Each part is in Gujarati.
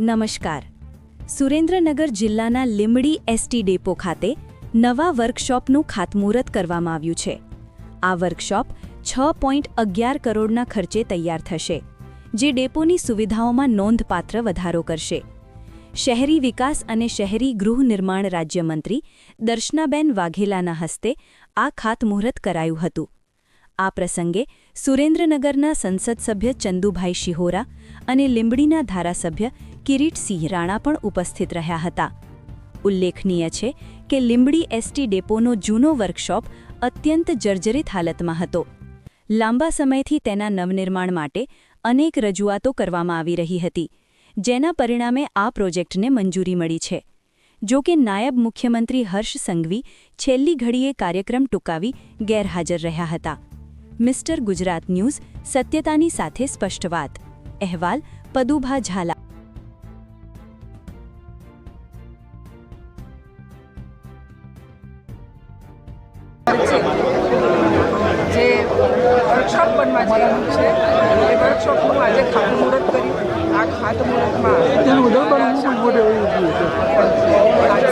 નમસ્કાર. સુરેન્દ્રનગર જિલ્લાના લીંબડી એસટી ડેપો ખાતે નવા વર્કશોપનું ખાતમુહૂર્ત કરવામાં આવ્યું છે. આ વર્કશોપ છ પોઈન્ટ અગિયાર કરોડના ખર્ચે તૈયાર થશે, જે ડેપોની સુવિધાઓમાં નોંધપાત્ર વધારો કરશે. શહેરી વિકાસ અને શહેરી ગૃહ નિર્માણ રાજ્યમંત્રી દર્શનાબેન વાઘેલાના હસ્તે આ ખાતમુહૂર્ત કરાયું હતું. આ પ્રસંગે સુરેન્દ્રનગરના સંસદ સભ્ય ચંદુભાઈ શિહોરા અને લીંબડીના ધારાસભ્ય કિરીટસિંહ રાણા પણ ઉપસ્થિત રહ્યા હતા. ઉલ્લેખનીય છે કે લીંબડી એસટી ડેપોનો જૂનો વર્કશોપ અત્યંત જર્જરિત હાલતમાં હતો. લાંબા સમયથી તેના નવનિર્માણ માટે અનેક રજૂઆતો કરવામાં આવી રહી હતી, જેના પરિણામે આ પ્રોજેક્ટને મંજૂરી મળી છે. જો કે નાયબ મુખ્યમંત્રી હર્ષ સંઘવી છેલ્લી ઘડીએ કાર્યક્રમ ટૂંકાવી ગેરહાજર રહ્યા હતા. મિસ્ટર ગુજરાત ન્યૂઝ સત્યતાની સાથે સ્પષ્ટ વાત અહેવાલ પદુભા ઝાલા જે વર્કશોપ બનવા જઈ રહ્યું છે એ વર્કશોપનું આજે ખાતમુહૂર્ત કર્યું આ ખાતમુહૂર્તમાં અમારા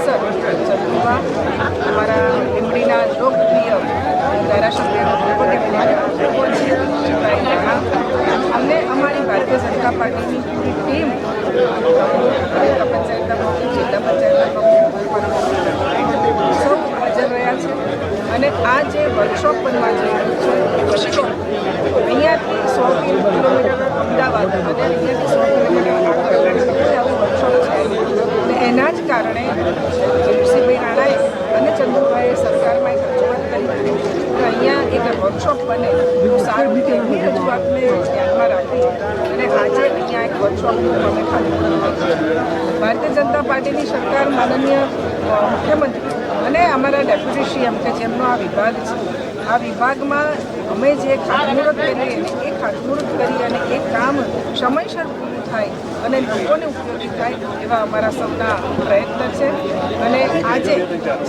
સાંસદ ચંદુભા અમારા લીંબડીના લોકપ્રિય ધારાસભ્ય દ્રૌપદી મુર્મુ અમને અમારી ભારતીય જનતા પાર્ટીની પૂરી ટીમ તાલુકા પંચાયતના પ્રમુખ જિલ્લા પંચાયતના હાજર રહ્યા છે અને આ જે વર્કશોપ બનવા જઈ રહ્યું છે અહીંયાથી સો કિલોમીટર અમદાવાદ અને અહીંયાથી સો કિલોમીટર વર્કશોપ છે અને એના જ કારણે કિરીટસિંહભાઈ રાણાએ અને ચંદુભાઈએ સરકારમાં એક રજૂઆત કરી હતી કે અહીંયા એક વર્કશોપ બને. તો સારું એમની રજૂઆતને ધ્યાનમાં રાખી. અને આજે અહીંયા એક વર્કશોપનું અમે ખાલી ભારતીય જનતા પાર્ટીની સરકાર માનનીય મુખ્યમંત્રી અને અમારા ડેપ્યુટી સીએમ કે જેમનો આ વિભાગ છે, આ વિભાગમાં અમે જે ખાતમુહૂર્ત કરીએ, એ ખાતમુહૂર્ત કરી અને એ કામ સમયસર પૂરું થાય અને લોકોને ઉપયોગી થાય એવા અમારા સૌના પ્રયત્ન છે. અને આજે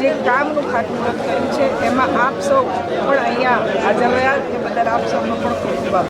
જે કામનું ખાતમુહૂર્ત કર્યું છે, એમાં આપ સૌ પણ અહીંયા હાજર રહ્યા. એ બદલ આપ સૌનો પણ ખૂબ ખૂબ આભાર.